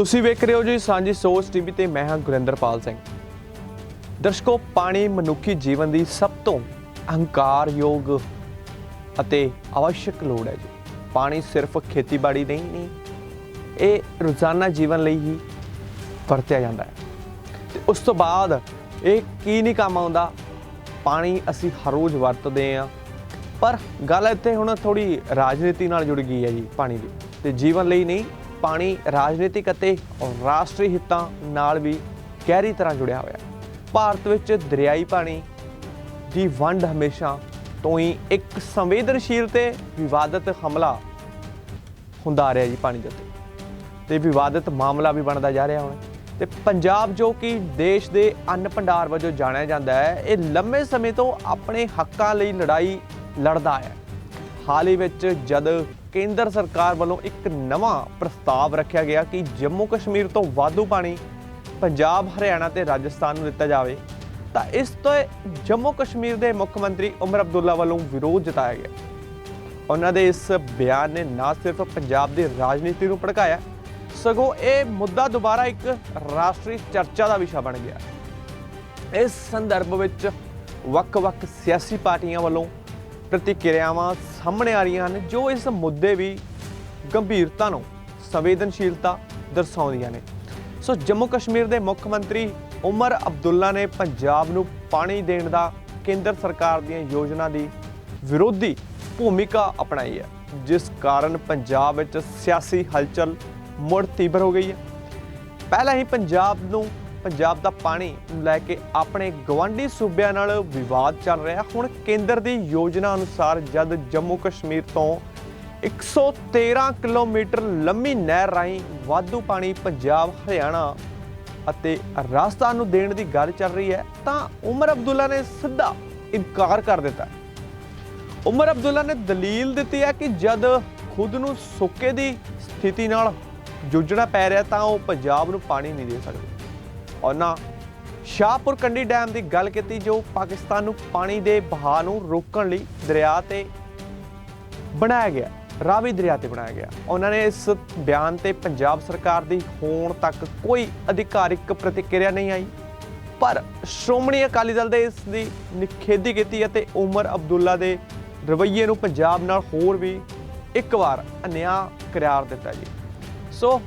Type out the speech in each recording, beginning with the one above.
ਤੁਸੀਂ ਵੇਖ ਰਹੇ ਹੋ ਜੀ ਸਾਂਝੀ ਸੋਚ ਟੀਵੀ ਤੇ ਮੈਂ ਹਾਂ ਗੁਰਿੰਦਰਪਾਲ ਸਿੰਘ। ਦਰਸ਼ਕੋ, ਪਾਣੀ ਮਨੁੱਖੀ ਜੀਵਨ ਦੀ ਸਭ ਤੋਂ ਅਹੰਕਾਰਯੋਗ ਅਤੇ ਆਵਸ਼ਕ ਲੋੜ ਹੈ ਜੀ। ਪਾਣੀ ਸਿਰਫ ਖੇਤੀਬਾੜੀ ਨਹੀਂ ਨਹੀਂ, ਇਹ ਰੋਜ਼ਾਨਾ ਜੀਵਨ ਲਈ ਹੀ ਵਰਤਿਆ ਜਾਂਦਾ ਹੈ। ਤੇ ਉਸ ਤੋਂ ਬਾਅਦ ਇਹ ਕੀ ਨਹੀਂ ਕੰਮ ਆਉਂਦਾ? ਪਾਣੀ ਅਸੀਂ ਹਰ ਰੋਜ਼ ਵਰਤਦੇ ਆ ਪਰ ਗੱਲ ਇੱਥੇ ਹੁਣ ਥੋੜੀ ਰਾਜਨੀਤੀ ਨਾਲ ਜੁੜ ਗਈ ਹੈ ਜੀ ਪਾਣੀ ਦੀ। ਤੇ ਜੀਵਨ ਲਈ ਨਹੀਂ ਪਾਣੀ ਰਾਜਨੀਤਿਕ ਅਤੇ ਰਾਸ਼ਟਰੀ ਹਿੱਤਾਂ ਨਾਲ ਵੀ ਗਹਿਰੀ ਤਰ੍ਹਾਂ ਜੁੜਿਆ ਹੋਇਆ ਹੈ। ਭਾਰਤ ਵਿੱਚ ਦਰਿਆਈ ਪਾਣੀ ਦੀ ਵੰਡ ਹਮੇਸ਼ਾ ਤੋਂ ਹੀ ਇੱਕ ਸੰਵੇਦਨਸ਼ੀਲ ਤੇ ਵਿਵਾਦਤ ਹਮਲਾ ਹੁੰਦਾ ਆ ਰਿਹਾ ਜੀ ਪਾਣੀ ਦੇ ਉੱਤੇ। ਤੇ ਵਿਵਾਦਤ ਮਾਮਲਾ ਵੀ ਬਣਦਾ ਜਾ ਰਿਹਾ ਹੁਣ। ਤੇ ਪੰਜਾਬ ਜੋ ਕਿ ਦੇਸ਼ ਦੇ ਅੰਨ ਭੰਡਾਰ ਵਜੋਂ ਜਾਣਿਆ ਜਾਂਦਾ ਹੈ, ਇਹ ਲੰਮੇ ਸਮੇਂ ਤੋਂ ਆਪਣੇ ਹੱਕਾਂ ਲਈ ਲੜਾਈ ਲੜਦਾ ਹੈ। ਹਾਲ ਹੀ ਵਿੱਚ ਜਦ ਕੇਂਦਰ ਸਰਕਾਰ ਵੱਲੋਂ ਇੱਕ ਨਵਾਂ ਪ੍ਰਸਤਾਵ ਰੱਖਿਆ ਗਿਆ ਕਿ ਜੰਮੂ ਕਸ਼ਮੀਰ ਤੋਂ ਵਾਧੂ ਪਾਣੀ ਪੰਜਾਬ, ਹਰਿਆਣਾ ਤੇ ਰਾਜਸਥਾਨ ਨੂੰ ਦਿੱਤਾ ਜਾਵੇ, ਤਾਂ ਇਸ ਤੋਂ ਜੰਮੂ ਕਸ਼ਮੀਰ ਦੇ ਮੁੱਖ ਮੰਤਰੀ ਉਮਰ ਅਬਦੁੱਲਾ ਵੱਲੋਂ ਵਿਰੋਧ ਜਤਾਇਆ ਗਿਆ। ਉਹਨਾਂ ਦੇ ਇਸ ਬਿਆਨ ਨੇ ਨਾ ਸਿਰਫ ਪੰਜਾਬ ਦੀ ਰਾਜਨੀਤੀ ਨੂੰ ਭੜਕਾਇਆ, ਸਗੋਂ ਇਹ ਮੁੱਦਾ ਦੁਬਾਰਾ ਇੱਕ ਰਾਸ਼ਟਰੀ ਚਰਚਾ ਦਾ ਵਿਸ਼ਾ ਬਣ ਗਿਆ। ਇਸ ਸੰਦਰਭ ਵਿੱਚ ਵੱਖ-ਵੱਖ ਸਿਆਸੀ ਪਾਰਟੀਆਂ ਵੱਲੋਂ ਪ੍ਰਤੀਕਿਰਿਆਵਾਂ ਸਾਹਮਣੇ ਆ ਰਹੀਆਂ ਹਨ, ਜੋ ਇਸ ਮੁੱਦੇ ਵੀ ਗੰਭੀਰਤਾ ਨੂੰ ਸੰਵੇਦਨਸ਼ੀਲਤਾ ਦਰਸਾਉਂਦੀਆਂ ਨੇ। ਸੋ ਜੰਮੂ ਕਸ਼ਮੀਰ ਦੇ ਮੁੱਖ ਮੰਤਰੀ ਉਮਰ ਅਬਦੁੱਲਾ ਨੇ ਪੰਜਾਬ ਨੂੰ ਪਾਣੀ ਦੇਣ ਦਾ ਕੇਂਦਰ ਸਰਕਾਰ ਦੀਆਂ ਯੋਜਨਾ ਦੀ ਵਿਰੋਧੀ ਭੂਮਿਕਾ ਅਪਣਾਈ ਹੈ, ਜਿਸ ਕਾਰਨ ਪੰਜਾਬ ਵਿੱਚ ਸਿਆਸੀ ਹਲਚਲ ਮੁੜ ਤੀਬਰ ਹੋ ਗਈ ਹੈ। ਪਹਿਲਾਂ ਹੀ ਪੰਜਾਬ ਨੂੰ ਪੰਜਾਬ ਦਾ ਪਾਣੀ ਲੈ ਕੇ ਆਪਣੇ ਗਵਾਂਢੀ ਸੂਬਿਆਂ ਨਾਲ ਵਿਵਾਦ ਚੱਲ ਰਿਹਾ। ਹੁਣ ਕੇਂਦਰ ਦੀ ਯੋਜਨਾ ਅਨੁਸਾਰ ਜਦ ਜੰਮੂ ਕਸ਼ਮੀਰ ਤੋਂ 113 ਕਿਲੋਮੀਟਰ ਲੰਮੀ ਨਹਿਰ ਰਾਹੀਂ ਵਾਧੂ ਪਾਣੀ ਪੰਜਾਬ, ਹਰਿਆਣਾ ਅਤੇ ਰਾਜਸਥਾਨ ਨੂੰ ਦੇਣ ਦੀ ਗੱਲ ਚੱਲ ਰਹੀ ਹੈ, ਤਾਂ ਉਮਰ ਅਬਦੁੱਲਾ ਨੇ ਸਿੱਧਾ ਇਨਕਾਰ ਕਰ ਦਿੱਤਾ। ਉਮਰ ਅਬਦੁੱਲਾ ਨੇ ਦਲੀਲ ਦਿੱਤੀ ਹੈ ਕਿ ਜਦ ਖੁਦ ਨੂੰ ਸੋਕੇ ਦੀ ਸਥਿਤੀ ਨਾਲ ਜੂਝਣਾ ਪੈ ਰਿਹਾ ਤਾਂ ਉਹ ਪੰਜਾਬ ਨੂੰ ਪਾਣੀ ਨਹੀਂ ਦੇ ਸਕਦੇ। ਉਹਨਾਂ ਸ਼ਾਹਪੁਰ ਕੰਡੀ ਡੈਮ ਦੀ ਗੱਲ ਕੀਤੀ ਜੋ ਪਾਕਿਸਤਾਨ ਨੂੰ ਪਾਣੀ ਦੇ ਬਹਾਅ ਨੂੰ ਰੋਕਣ ਲਈ ਦਰਿਆ ਤੇ ਬਣਾਇਆ ਗਿਆ, ਰਾਵੀ ਦਰਿਆ ਤੇ ਬਣਾਇਆ ਗਿਆ। ਉਹਨਾਂ ਨੇ ਇਸ ਬਿਆਨ ਤੇ ਪੰਜਾਬ ਸਰਕਾਰ ਦੀ ਹੋਣ ਤੱਕ ਕੋਈ ਅਧਿਕਾਰਿਕ ਪ੍ਰਤੀਕਿਰਿਆ ਨਹੀਂ ਆਈ। ਪਰ ਸ਼੍ਰੋਮਣੀ ਅਕਾਲੀ ਦਲ ਦੇ ਇਸ ਦੀ ਨਿਖੇਧੀ ਕੀਤੀ ਅਤੇ ਉਮਰ ਅਬਦੁੱਲਾ ਦੇ ਰਵੱਈਏ ਨੂੰ ਪੰਜਾਬ ਨਾਲ ਹੋਰ ਵੀ ਇੱਕ ਵਾਰ ਅਨਿਆ ਕਰਾਰ ਦਿੱਤਾ ਜੀ। ਸੋ,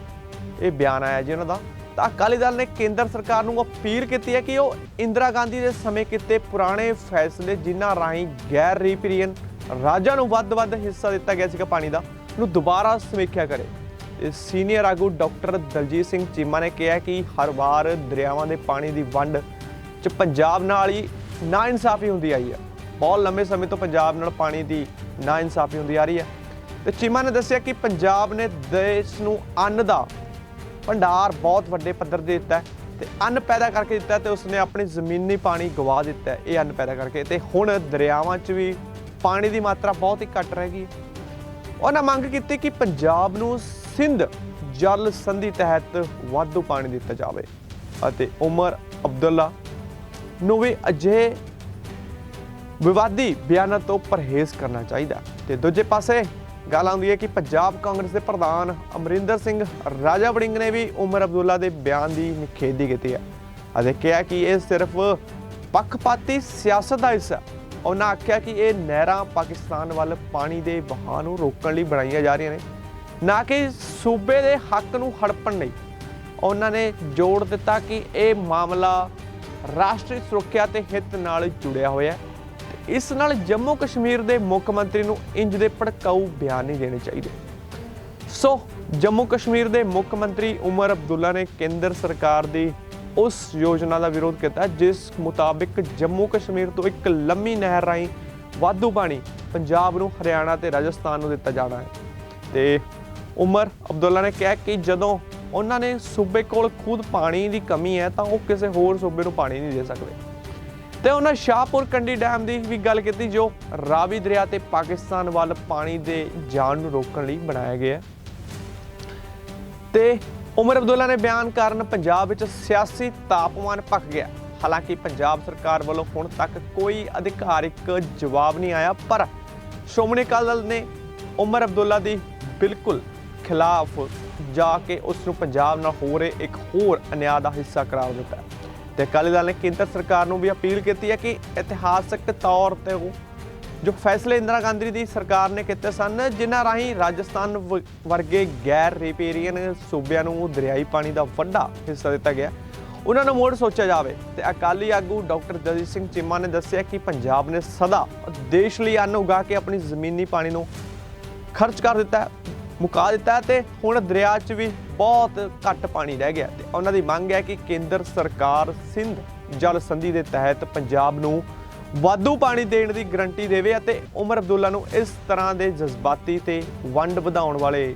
ਇਹ ਬਿਆਨ ਆਇਆ ਜੀ ਉਹਨਾਂ ਦਾ। ਤਾਂ ਅਕਾਲੀ ਦਲ ਨੇ ਕੇਂਦਰ ਸਰਕਾਰ ਨੂੰ ਅਪੀਲ ਕੀਤੀ ਹੈ ਕਿ ਉਹ ਇੰਦਰਾ ਗਾਂਧੀ ਦੇ ਸਮੇਂ ਕੀਤੇ ਪੁਰਾਣੇ ਫੈਸਲੇ ਜਿਨ੍ਹਾਂ ਰਾਹੀਂ ਗੈਰ ਰੀਪੀਰੀਅਨ ਰਾਜਾਂ ਨੂੰ ਵੱਧ-ਵੱਧ ਹਿੱਸਾ ਦਿੱਤਾ ਗਿਆ ਸੀਗਾ ਪਾਣੀ ਦਾ, ਨੂੰ ਦੁਬਾਰਾ ਸਮੀਖਿਆ ਕਰੇ। ਸੀਨੀਅਰ ਆਗੂ ਡਾਕਟਰ ਦਲਜੀਤ ਸਿੰਘ ਚੀਮਾ ਨੇ ਕਿਹਾ ਕਿ ਹਰ ਵਾਰ ਦਰਿਆਵਾਂ ਦੇ ਪਾਣੀ ਦੀ ਵੰਡ ਚ ਪੰਜਾਬ ਨਾਲ ਹੀ ਨਾ ਇਨਸਾਫੀ ਹੁੰਦੀ ਆਈ ਹੈ। ਬਹੁਤ ਲੰਮੇ ਸਮੇਂ ਤੋਂ ਪੰਜਾਬ ਨਾਲ ਪਾਣੀ ਦੀ ਨਾ ਇਨਸਾਫੀ ਹੁੰਦੀ ਆ ਰਹੀ ਹੈ। ਤੇ ਚੀਮਾ ਨੇ ਦੱਸਿਆ ਕਿ ਪੰਜਾਬ ਨੇ ਦੇਸ਼ ਨੂੰ ਅੰਨ ਦਾ ਭੰਡਾਰ ਬਹੁਤ ਵੱਡੇ ਪੱਧਰ ਤੇ ਦਿੱਤਾ ਹੈ ਤੇ ਅੰਨ ਪੈਦਾ ਕਰਕੇ ਦਿੱਤਾ ਹੈ ਤੇ ਉਸਨੇ ਆਪਣੀ ਜ਼ਮੀਨੀ ਪਾਣੀ ਗਵਾ ਦਿੱਤਾ ਇਹ ਅੰਨ ਪੈਦਾ ਕਰਕੇ ਤੇ ਹੁਣ ਦਰਿਆਵਾਂ 'ਚ ਵੀ ਪਾਣੀ ਦੀ ਮਾਤਰਾ ਬਹੁਤ ਹੀ ਘੱਟ ਰਹਿ ਗਈ। ਉਹਨਾਂ ਮੰਗ ਕੀਤੀ ਕਿ ਪੰਜਾਬ ਨੂੰ ਸਿੰਧ ਜਲ ਸੰਧੀ ਤਹਿਤ ਵਾਧੂ ਪਾਣੀ ਦਿੱਤਾ ਜਾਵੇ ਅਤੇ ਉਮਰ ਅਬਦੁੱਲਾ ਨੂੰ ਵੀ ਅਜਿਹੇ ਵਿਵਾਦੀ ਬਿਆਨਾਂ ਤੋਂ ਪਰਹੇਜ਼ ਕਰਨਾ ਚਾਹੀਦਾ ਤੇ ਦੂਜੇ ਪਾਸੇ ਗੱਲ ਆਉਂਦੀ ਹੈ ਕਿ ਪੰਜਾਬ ਕਾਂਗਰਸ ਦੇ ਪ੍ਰਧਾਨ ਅਮਰਿੰਦਰ ਸਿੰਘ ਰਾਜਾ ਵੜਿੰਗ ਨੇ ਵੀ ਉਮਰ ਅਬਦੁੱਲਾ ਦੇ ਬਿਆਨ ਦੀ ਨਿਖੇਧੀ ਕੀਤੀ ਹੈ। ਅਤੇ ਕਿਹਾ ਕਿ ਇਹ ਸਿਰਫ ਪੱਖਪਾਤੀ ਸਿਆਸਤ ਦਾ ਹਿੱਸਾ ਉਹਨਾਂ ਆਖਿਆ ਕਿ ਇਹ ਨਹਿਰਾਂ ਪਾਕਿਸਤਾਨ ਵੱਲ ਪਾਣੀ ਦੇ ਵਹਾਅ ਨੂੰ ਰੋਕਣ ਲਈ ਬਣਾਈਆਂ ਜਾ ਰਹੀਆਂ ਨੇ। ਨਾ ਕਿ ਸੂਬੇ ਦੇ ਹੱਕ ਨੂੰ ਹੜਪਣ ਲਈ। ਉਹਨਾਂ ਨੇ ਜੋੜ ਦਿੱਤਾ ਕਿ ਇਹ ਮਾਮਲਾ ਰਾਸ਼ਟਰੀ ਸੁਰੱਖਿਆ ਤੇ ਹਿੱਤ ਨਾਲ ਜੁੜਿਆ ਹੋਇਆ ਹੈ। ਇਸ ਨਾਲ ਜੰਮੂ ਕਸ਼ਮੀਰ ਦੇ ਮੁੱਖ ਮੰਤਰੀ ਨੂੰ ਇੰਜ ਦੇ ਭੜਕਾਊ ਬਿਆਨ ਨਹੀਂ ਦੇਣੇ ਚਾਹੀਦੇ। ਸੋ, ਜੰਮੂ ਕਸ਼ਮੀਰ ਦੇ ਮੁੱਖ ਮੰਤਰੀ ਉਮਰ ਅਬਦੁੱਲਾ ਨੇ ਕੇਂਦਰ ਸਰਕਾਰ ਦੀ ਉਸ ਯੋਜਨਾ ਦਾ ਵਿਰੋਧ ਕੀਤਾ, ਜਿਸ ਮੁਤਾਬਿਕ ਜੰਮੂ ਕਸ਼ਮੀਰ ਤੋਂ ਇੱਕ ਲੰਮੀ ਨਹਿਰ ਰਾਹੀਂ ਵਾਧੂ ਪਾਣੀ ਪੰਜਾਬ ਨੂੰ, ਹਰਿਆਣਾ ਤੇ ਰਾਜਸਥਾਨ ਨੂੰ ਦਿੱਤਾ ਜਾਣਾ ਹੈ। ਤੇ ਉਮਰ ਅਬਦੁੱਲਾ ਨੇ ਕਿਹਾ ਕਿ ਜਦੋਂ ਉਹਨਾਂ ਨੇ ਸੂਬੇ ਕੋਲ ਖੁਦ ਪਾਣੀ ਦੀ ਕਮੀ ਹੈ, ਤਾਂ ਉਹ ਕਿਸੇ ਹੋਰ ਸੂਬੇ ਨੂੰ ਪਾਣੀ ਨਹੀਂ ਦੇ ਸਕਦੇ। ਤੇ ਉਹਨਾਂ ਸ਼ਾਹਪੁਰ ਕੰਡੀ ਡੈਮ ਦੀ ਵੀ ਗੱਲ ਕੀਤੀ, ਜੋ ਰਾਵੀ ਦਰਿਆ ਤੇ ਪਾਕਿਸਤਾਨ ਵੱਲ ਪਾਣੀ ਦੇ ਜਾਣ ਨੂੰ ਰੋਕਣ ਲਈ ਬਣਾਇਆ ਗਿਆ। ਹੈ ਤੇ ਉਮਰ ਅਬਦੁੱਲਾ ਨੇ ਬਿਆਨ ਕਾਰਨ ਪੰਜਾਬ ਵਿੱਚ ਸਿਆਸੀ ਤਾਪਮਾਨ ਭਖ ਗਿਆ। ਹਾਲਾਂਕਿ ਪੰਜਾਬ ਸਰਕਾਰ ਵੱਲੋਂ ਹੁਣ ਤੱਕ ਕੋਈ ਅਧਿਕਾਰਿਕ ਜਵਾਬ ਨਹੀਂ ਆਇਆ, ਪਰ ਸ਼੍ਰੋਮਣੀ ਅਕਾਲੀ ਦਲ ਨੇ ਉਮਰ ਅਬਦੁੱਲਾ ਦੀ ਬਿਲਕੁਲ ਖਿਲਾਫ ਜਾ ਕੇ ਉਸ ਨੂੰ ਪੰਜਾਬ ਨਾਲ ਹੋ ਰਹੇ ਇੱਕ ਹੋਰ ਅਨਿਆਂ ਦਾ ਹਿੱਸਾ ਕਰਾਰ ਦਿੱਤਾ। ਤੇ ਅਕਾਲੀ ਦਲ ਨੇ ਕੇਂਦਰ ਸਰਕਾਰ ਨੂੰ ਵੀ ਅਪੀਲ ਕੀਤੀ ਹੈ ਕਿ ਇਤਿਹਾਸਕ ਤੌਰ ਤੇ ਉਹ, ਜੋ ਫੈਸਲੇ ਇੰਦਰਾ ਗਾਂਧੀ ਦੀ ਸਰਕਾਰ ਨੇ ਕੀਤੇ ਸਨ, ਜਿਨ੍ਹਾਂ ਰਾਹੀਂ ਰਾਜਸਥਾਨ ਵ- ਵਰਗੇ ਗੈਰ ਰਿਪੇਰੀਅਨ ਸੂਬਿਆਂ ਨੂੰ ਦਰਿਆਈ ਪਾਣੀ ਦਾ ਵੱਡਾ ਹਿੱਸਾ ਦਿੱਤਾ ਗਿਆ। ਉਹਨਾਂ ਨੂੰ ਮੋੜ ਸੋਚਿਆ ਜਾਵੇ ਤੇ ਅਕਾਲੀ ਆਗੂ ਡਾਕਟਰ ਦਲਜੀਤ ਸਿੰਘ ਚੀਮਾ ਨੇ ਦੱਸਿਆ ਕਿ ਪੰਜਾਬ ਨੇ ਸਦਾ ਦੇਸ਼ ਲਈ ਅੰਨ ਉਗਾ ਕੇ ਆਪਣੀ ਜ਼ਮੀਨੀ ਪਾਣੀ ਨੂੰ ਖਰਚ ਕਰ ਦਿੱਤਾ, ਮੁਕਾ ਦਿੱਤਾ ਹੈ ਤੇ ਹੁਣ ਦਰਿਆ 'ਚ ਵੀ ਬਹੁਤ ਘੱਟ ਪਾਣੀ ਰਹਿ ਗਿਆ ਤੇ ਉਹਨਾਂ ਦੀ ਮੰਗ ਹੈ ਕਿ ਕੇਂਦਰ ਸਰਕਾਰ ਸਿੰਧ ਜਲ ਸੰਧੀ ਦੇ ਤਹਿਤ ਪੰਜਾਬ ਨੂੰ ਵਾਧੂ ਪਾਣੀ ਦੇਣ ਦੀ ਗਰੰਟੀ ਦੇਵੇ ਅਤੇ ਉਮਰ ਅਬਦੁੱਲਾ ਨੂੰ ਇਸ ਤਰ੍ਹਾਂ ਦੇ ਜਜ਼ਬਾਤੀ ਤੇ ਵੰਡ ਵਧਾਉਣ ਵਾਲੇ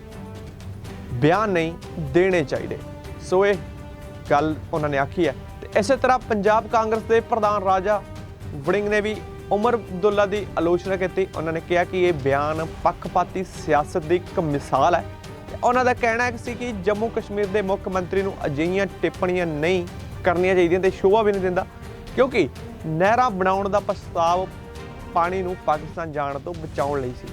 ਬਿਆਨ ਨਹੀਂ ਦੇਣੇ ਚਾਹੀਦੇ। ਸੋ ਇਹ ਗੱਲ ਉਹਨਾਂ ਨੇ ਆਖੀ ਹੈ ਤੇ ਇਸੇ ਤਰ੍ਹਾਂ ਪੰਜਾਬ ਕਾਂਗਰਸ ਦੇ ਪ੍ਰਧਾਨ ਰਾਜਾ ਵੜਿੰਗ ਨੇ ਵੀ ਉਮਰ ਅਬਦੁੱਲਾ ਦੀ ਆਲੋਚਨਾ ਕੀਤੀ। ਉਹਨਾਂ ਨੇ ਕਿਹਾ ਕਿ ਇਹ ਬਿਆਨ ਪੱਖਪਾਤੀ ਸਿਆਸਤ ਦੀ ਇੱਕ ਮਿਸਾਲ ਹੈ। ਉਹਨਾਂ ਦਾ ਕਹਿਣਾ ਸੀ ਕਿ ਜੰਮੂ ਕਸ਼ਮੀਰ ਦੇ ਮੁੱਖ ਮੰਤਰੀ ਨੂੰ ਅਜਿਹੀਆਂ ਟਿੱਪਣੀਆਂ ਨਹੀਂ ਕਰਨੀਆਂ ਚਾਹੀਦੀਆਂ ਤੇ ਸ਼ੋਭਾ ਵੀ ਨਹੀਂ ਦਿੰਦਾ, ਕਿਉਂਕਿ ਨਹਿਰਾਂ ਬਣਾਉਣ ਦਾ ਪ੍ਰਸਤਾਵ ਪਾਣੀ ਨੂੰ ਪਾਕਿਸਤਾਨ ਜਾਣ ਤੋਂ ਬਚਾਉਣ ਲਈ ਸੀ।